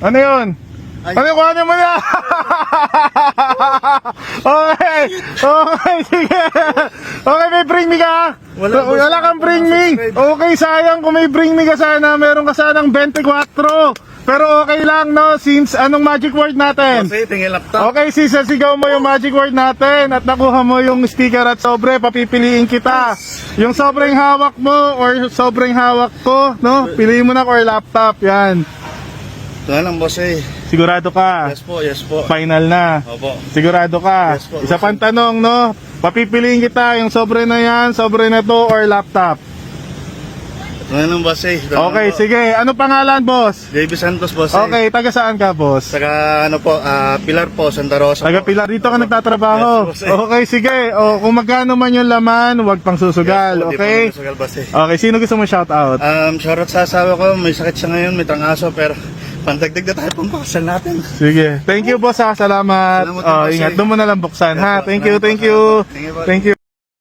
Ano yun? Ano yung kuhanin mo na? okay. Okay, sige. Okay, may bring me ka? Wala, Wala, boss. wala kang bring me. Okay, sayang kung may bring me ka sana. Meron ka sanang 24. Pero okay lang, no? Since anong magic word natin? Kasi tingin laptop. Okay, sis, sigaw mo yung magic word natin at nakuha mo yung sticker at sobre, papipiliin kita. Yung sobrang hawak mo or sobrang hawak ko, no? Piliin mo na or laptop, yan. Ito lang boss eh. Sigurado ka. Yes po, yes po. Final na. Opo. Sigurado ka. Yes po, Isa pang tanong, no? Papipiliin kita yung sobre na yan, sobre na to or laptop. Ito lang boss eh. Lang Okay, po. sige. Ano pangalan, boss? JB Santos boss eh. Okay, taga saan ka, boss? Saka ano po, ah, Pilar po, Santa Rosa Taga po. Pilar, dito ka nagtatrabaho. Yes, boss, eh. Okay, sige. O, kung magkano man yung laman, huwag pang susugal, Yes po, di po okay? nasugal, boss eh. Okay, sino gusto mo shout out? Um, shoutout sa asawa ko, may sakit siya ngayon, may trangaso, pero pandagdag na tayo pampakasal natin. Sige. Thank you, boss ha. Salamat. Salamat din, Oh, boss, ingat. eh. Doon mo na lang buksan, ha? Thank you, thank you. Thank you.